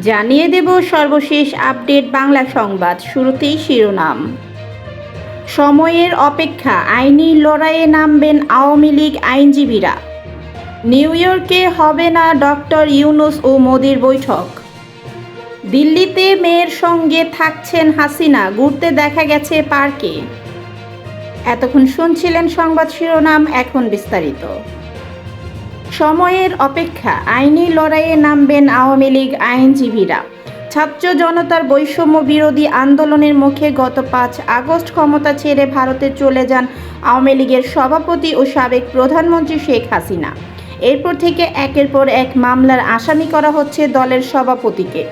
জানিয়ে দেব সর্বশেষ আপডেট বাংলা সংবাদ শুরুতেই শিরোনাম। সময়ের অপেক্ষা, আইনি লড়াইয়ে নামবেন আওয়ামী লীগ আইনজীবীরা। নিউ ইয়র্কে হবে না ডক্টর ইউনুস ও মোদির বৈঠক। দিল্লিতে মেয়ের সঙ্গে থাকছেন হাসিনা, ঘুরতে দেখা গেছে পার্কে। এতক্ষণ শুনছিলেন সংবাদ শিরোনাম, এখন বিস্তারিত। সময়ের অপেক্ষা আইনি লড়াইয়ে নামবেন আওয়ামী লীগ আইনজীবীরা। ছাত্র জনতার বৈষম্য বিরোধী আন্দোলনের মুখে গত পাঁচ আগস্ট ক্ষমতা ছেড়ে ভারতে চলে যান আওয়ামী লীগের সভাপতি ও সাবেক প্রধানমন্ত্রী শেখ হাসিনা। এরপর থেকে একের পর এক মামলার আসামি করা হচ্ছে দলের সভাপতিকে।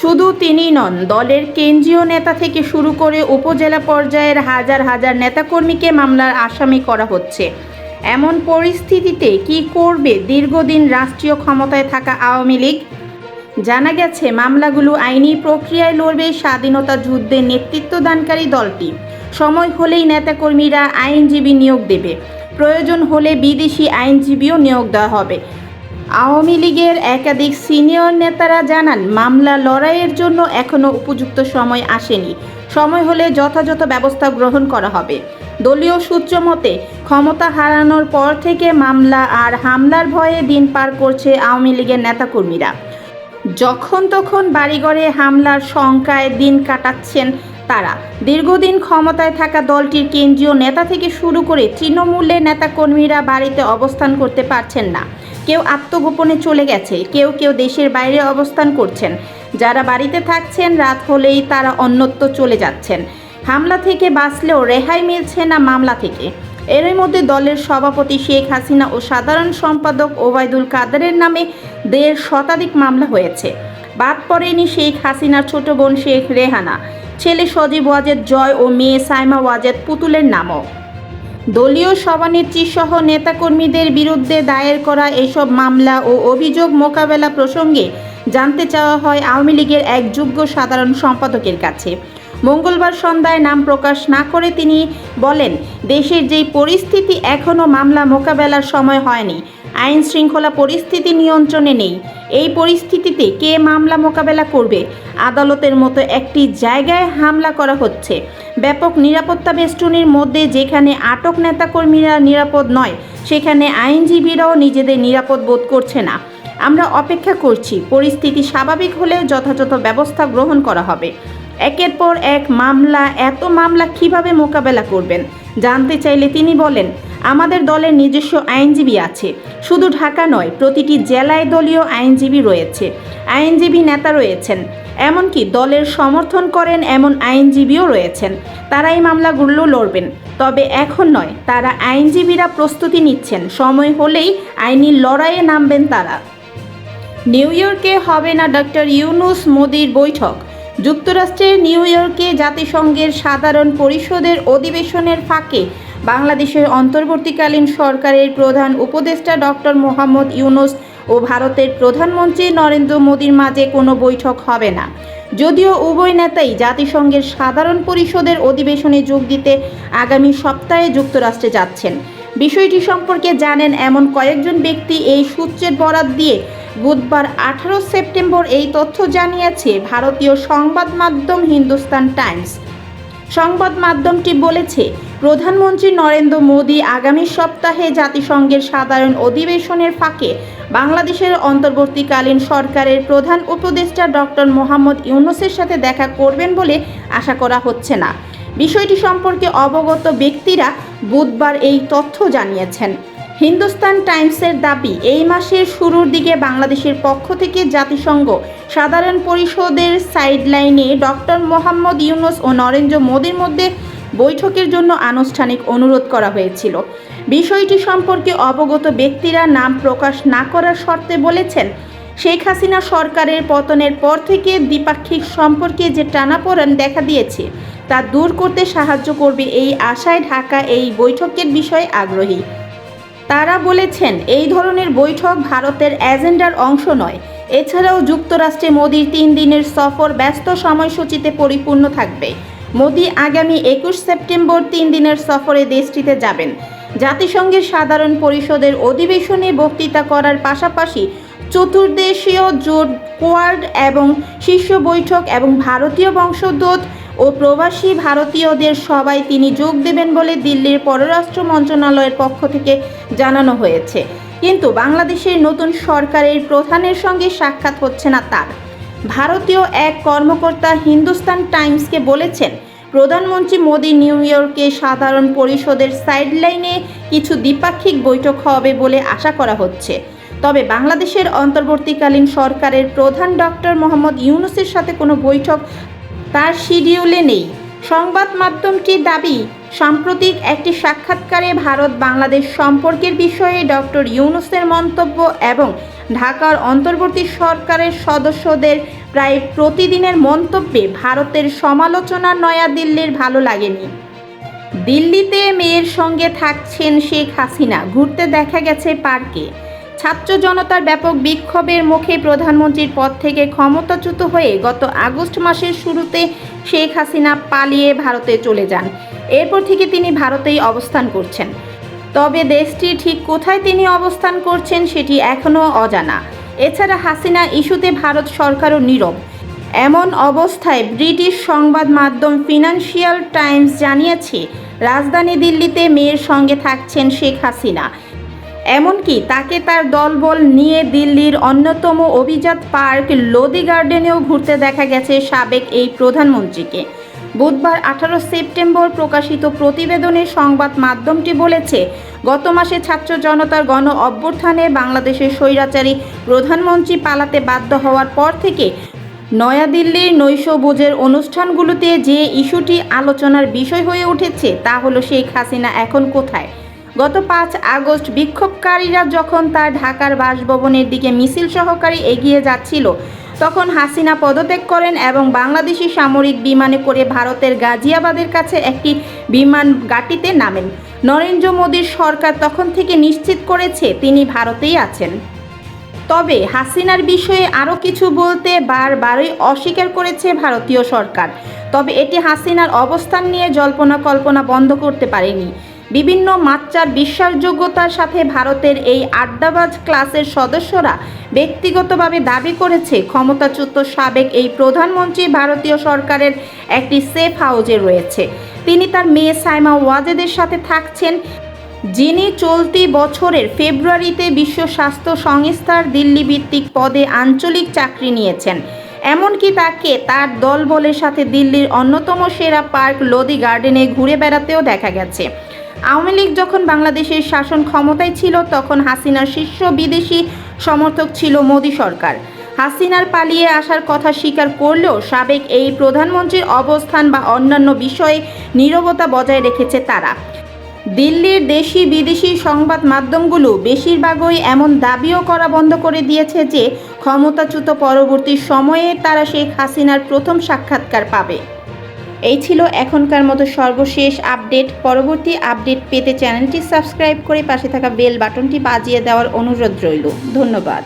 শুধু তিনি নন, দলের কেন্দ্রীয় নেতা থেকে শুরু করে উপজেলা পর্যায়ের হাজার হাজার নেতাকর্মীকে মামলার আসামি করা হচ্ছে। এমন পরিস্থিতিতে কি করবে দীর্ঘদিন রাষ্ট্রীয় ক্ষমতায় থাকা আওয়ামী লীগ? জানা গেছে, মামলাগুলো আইনি প্রক্রিয়ায় লড়বে স্বাধীনতা যুদ্ধে নেতৃত্বদানকারী দলটি। সময় হলেই নেতাকর্মীরা আইনজীবী নিয়োগ দেবে। প্রয়োজন হলে বিদেশি আইনজীবীও নিয়োগ দেওয়া হবে। আওয়ামী লীগের একাধিক সিনিয়র নেতারা জানান, মামলা লড়াইয়ের জন্য এখনও উপযুক্ত সময় আসেনি। সময় হলে যথাযথ ব্যবস্থা গ্রহণ করা হবে। দলীয় সূত্র মতে, ক্ষমতা হারানোর পর থেকে মামলা আর হামলার ভয়ে দিন পার করছে আওয়ামী লীগের নেতাকর্মীরা। যখন তখন বাড়িঘরে হামলার শঙ্কায় দিন কাটাচ্ছেন তারা। দীর্ঘদিন ক্ষমতায় থাকা দলটির কেন্দ্রীয় নেতা থেকে শুরু করে তৃণমূলের নেতাকর্মীরা বাড়িতে অবস্থান করতে পারছেন না। কেউ আত্মগোপনে চলে গেছে, কেউ কেউ দেশের বাইরে অবস্থান করছেন। যারা বাড়িতে থাকছেন, রাত হলেই তারা অন্যত্র চলে যাচ্ছেন। হামলা থেকে বাঁচলেও রেহাই মিলছে না মামলা থেকে। এরই মধ্যে দলের সভাপতি শেখ হাসিনা ও সাধারণ সম্পাদক ওবায়দুল কাদেরের নামে দেড় শতাধিক মামলা হয়েছে। বাদ পড়েনি শেখ হাসিনার ছোট বোন শেখ রেহানা। ছেলে সজীব ওয়াজেদ জয় ও মেয়ে সাইমা ওয়াজেদ পুতুলের নামও। দলীয় সভানেত্রী সহ নেতাকর্মীদের বিরুদ্ধে দায়ের করা এসব মামলা ও অভিযোগ মোকাবেলা প্রসঙ্গে জানতে চাওয়া হয় আওয়ামী লীগের এক যোগ্য সাধারণ সম্পাদকের কাছে। মঙ্গলবার সন্ধ্যায় নাম প্রকাশ না করে তিনি বলেন, দেশের যেই পরিস্থিতি এখনও মামলা মোকাবেলার সময় হয়নি। আইন শৃঙ্খলা পরিস্থিতি নিয়ন্ত্রণে নেই। এই পরিস্থিতিতে কে মামলা মোকাবেলা করবে? আদালতের মতো একটি জায়গায় হামলা করা হচ্ছে। ব্যাপক নিরাপত্তা বেষ্টনীর মধ্যে যেখানে আটক নেতাকর্মীরা নিরাপদ নয়, সেখানে আইনজীবীরাও নিজেদের নিরাপদ বোধ করছে না। আমরা অপেক্ষা করছি। পরিস্থিতি স্বাভাবিক হলেও যথাযথ ব্যবস্থা গ্রহণ করা হবে। একের পর এক মামলা, এত মামলা কীভাবে মোকাবেলা করবেন? জানতে চাইলে তিনি বলেন, আমাদের দলের নিজস্ব আইনজীবী আছে। শুধু ঢাকা নয়, প্রতিটি জেলায় দলীয় আইনজীবী রয়েছে। আইনজীবী নেতা রয়েছেন। এমনকি দলের সমর্থন করেন এমন আইনজীবীও রয়েছেন। তারা এই মামলাগুলো লড়বেন। তবে এখন নয়, তারা আইনজীবীরা প্রস্তুতি নিচ্ছেন। সময় হলেই আইনি লড়াইয়ে নামবেন তারা। নিউ ইয়র্কে হবে না ডক্টর ইউনুস মোদির বৈঠক। যুক্তরাষ্ট্রের নিউ ইয়র্কে জাতিসংঘের সাধারণ পরিষদের অধিবেশনের ফাঁকে বাংলাদেশের অন্তর্বর্তীকালীন সরকারের প্রধান উপদেষ্টা ডক্টর মোহাম্মদ ইউনুস ও ভারতের প্রধানমন্ত্রী নরেন্দ্র মোদীর মাঝে কোনো বৈঠক হবে না। যদিও উভয় নেতাই জাতিসংঘের সাধারণ পরিষদের অধিবেশনে যোগ দিতে আগামী সপ্তাহে যুক্তরাষ্ট্রে যাচ্ছেন। বিষয়টি সম্পর্কে জানেন এমন কয়েকজন ব্যক্তি এই সূত্রের বরাত দিয়ে বুধবার আঠারো সেপ্টেম্বর এই তথ্য জানিয়েছে ভারতীয় সংবাদ মাধ্যম হিন্দুস্তান টাইমস। সংবাদ মাধ্যমটি বলেছে, প্রধানমন্ত্রী নরেন্দ্র মোদী আগামী সপ্তাহে জাতিসংঘের সাধারণ অধিবেশনের ফাঁকে বাংলাদেশের অন্তর্বর্তীকালীন সরকারের প্রধান উপদেষ্টা ডক্টর মোহাম্মদ ইউনুসের সাথে দেখা করবেন বলে আশা করা হচ্ছে না। বিষয়টি সম্পর্কে অবগত ব্যক্তিরা বুধবার এই তথ্য জানিয়েছেন। হিন্দুস্তান টাইমসের দাবি, এই মাসের শুরুর দিকে বাংলাদেশের পক্ষ থেকে জাতিসংঘ সাধারণ পরিষদের সাইডলাইনে ডক্টর মোহাম্মদ ইউনুস ও নরেন্দ্র মোদীর মধ্যে বৈঠকের জন্য আনুষ্ঠানিক অনুরোধ করা হয়েছিল। বিষয়টি সম্পর্কে অবগত ব্যক্তিরা নাম প্রকাশ না করার শর্তে বলেছেন, শেখ হাসিনা সরকারের পতনের পর থেকে দ্বিপাক্ষিক সম্পর্কে যে টানাপোড়েন দেখা দিয়েছে, তা দূর করতে সাহায্য করবে এই আশায় ঢাকা এই বৈঠকের বিষয়ে আগ্রহী। তারা বলেছেন, এই ধরনের বৈঠক ভারতের এজেন্ডার অংশ নয়। এছাড়াও যুক্তরাষ্ট্রে মোদির তিন দিনের সফর ব্যস্ত সময়সূচিতে পরিপূর্ণ থাকবে। মোদি আগামী একুশ সেপ্টেম্বর তিন দিনের সফরে দেশটিতে যাবেন। জাতিসংঘের সাধারণ পরিষদের অধিবেশনে বক্তৃতা করার পাশাপাশি চতুর্দেশীয় জোট কোয়াড এবং শীর্ষ বৈঠক এবং ভারতীয় বংশোদ্ভূত ও প্রবাসী ভারতীয়দের সবাই তিনি যোগ দেবেন বলে দিল্লির পররাষ্ট্র মন্ত্রণালয়ের পক্ষ থেকে জানানো হয়েছে। কিন্তু বাংলাদেশের নতুন সরকারের প্রধানের সঙ্গে সাক্ষাৎ হচ্ছে না তার। ভারতীয় এক কর্মকর্তা হিন্দুস্তান টাইমসকে বলেছেন, প্রধানমন্ত্রী মোদী নিউ ইয়র্কে সাধারণ পরিষদের সাইডলাইনে কিছু দ্বিপাক্ষিক বৈঠক হবে বলে আশা করা হচ্ছে। তবে বাংলাদেশের অন্তর্বর্তীকালীন সরকারের প্রধান ডক্টর মোহাম্মদ ইউনুসের সাথে কোনো বৈঠক তার শিডিউলে নেই। সংবাদ মাধ্যমটির দাবি, সাম্প্রতিক একটি সাক্ষাৎকারে ভারত বাংলাদেশ সম্পর্কের বিষয়ে ডক্টর ইউনুসের মন্তব্য এবং ঢাকার অন্তর্বর্তী সরকারের সদস্যদের প্রায় প্রতিদিনের মন্তব্যে ভারতের সমালোচনা নয়াদিল্লির ভালো লাগেনি। দিল্লিতে মেয়ের সঙ্গে থাকছেন শেখ হাসিনা, ঘুরতে দেখা গেছে পার্কে। ছাত্র জনতার ব্যাপক বিক্ষোভের মুখে প্রধানমন্ত্রীর পদ থেকে ক্ষমতাচ্যুত হয়ে গত আগস্ট মাসের শুরুতে শেখ হাসিনা পালিয়ে ভারতে চলে যান। এরপর থেকে তিনি ভারতেই অবস্থান করছেন। তবে দেশটি ঠিক কোথায় তিনি অবস্থান করছেন সেটি এখনও অজানা। এছাড়া হাসিনা ইস্যুতে ভারত সরকারও নীরব। এমন অবস্থায় ব্রিটিশ সংবাদ মাধ্যম ফিনান্সিয়াল টাইমস জানিয়েছে, রাজধানী দিল্লিতে মেয়ের সঙ্গে থাকছেন শেখ হাসিনা। এমনকি তাকে তার দলবল নিয়ে দিল্লির অন্যতম অভিজাত পার্ক লোদি গার্ডেনেও ঘুরতে দেখা গেছে সাবেক এই প্রধানমন্ত্রীকে। বুধবার আঠারো সেপ্টেম্বর প্রকাশিত প্রতিবেদনে সংবাদ মাধ্যমটি বলেছে, গত মাসে ছাত্র জনতার গণ অভ্যুত্থানে বাংলাদেশের স্বৈরাচারী প্রধানমন্ত্রী পালাতে বাধ্য হওয়ার পর থেকে নয়াদিল্লির নৈশভোজের অনুষ্ঠানগুলোতে যে ইস্যুটি আলোচনার বিষয় হয়ে উঠেছে, তা হলো শেখ হাসিনা এখন কোথায়? গত পাঁচ আগস্ট বিক্ষোভকারীরা যখন তার ঢাকার বাসভবনের দিকে মিছিল সহকারে এগিয়ে যাচ্ছিল, তখন হাসিনা পদত্যাগ করেন এবং বাংলাদেশি সামরিক বিমানে করে ভারতের গাজিয়াবাদের কাছে একটি বিমান ঘাঁটিতে নামেন। নরেন্দ্র মোদীর সরকার তখন থেকে নিশ্চিত করেছে তিনি ভারতেই আছেন। তবে হাসিনার বিষয়ে আরও কিছু বলতে বারবারই অস্বীকার করেছে ভারতীয় সরকার। তবে এটি হাসিনার অবস্থান নিয়ে জল্পনা কল্পনা বন্ধ করতে পারেনি। বিভিন্ন মাত্রার বিশ্বাসযোগ্যতার সাথে ভারতের এই আড্ডাবাজ ক্লাসের সদস্যরা ব্যক্তিগতভাবে দাবি করেছে, ক্ষমতাচ্যুত সাবেক এই প্রধানমন্ত্রী ভারতীয় সরকারের একটি সেফ হাউজে রয়েছে। তিনি তার মেয়ে সাইমা ওয়াজেদের সাথে থাকছেন, যিনি চলতি বছরের ফেব্রুয়ারিতে বিশ্ব স্বাস্থ্য সংস্থার দিল্লি ভিত্তিক পদে আঞ্চলিক চাকরি নিয়েছেন। এমনকি তাকে তার দলবলের সাথে দিল্লির অন্যতম সেরা পার্ক লোদি গার্ডেনে ঘুরে বেড়াতেও দেখা গেছে। আওয়ামী লীগ যখন বাংলাদেশের শাসন ক্ষমতায় ছিল, তখন হাসিনার শীর্ষ বিদেশি সমর্থক ছিল মোদী সরকার। হাসিনার পালিয়ে আসার কথা স্বীকার করলেও সাবেক এই প্রধানমন্ত্রীর অবস্থান বা অন্যান্য বিষয়ে নীরবতা বজায় রেখেছে তারা। দিল্লির দেশি বিদেশি সংবাদ মাধ্যমগুলো বেশিরভাগই এমন দাবিও করা বন্ধ করে দিয়েছে যে, ক্ষমতাচ্যুত পরবর্তী সময়ে তারা শেখ হাসিনার প্রথম সাক্ষাৎকার পাবে। এই ছিল এখনকার মতো সর্বশেষ আপডেট। পরবর্তী আপডেট পেতে চ্যানেলটি সাবস্ক্রাইব করে পাশে থাকা বেল বাটনটি বাজিয়ে দেওয়ার অনুরোধ রইল। ধন্যবাদ।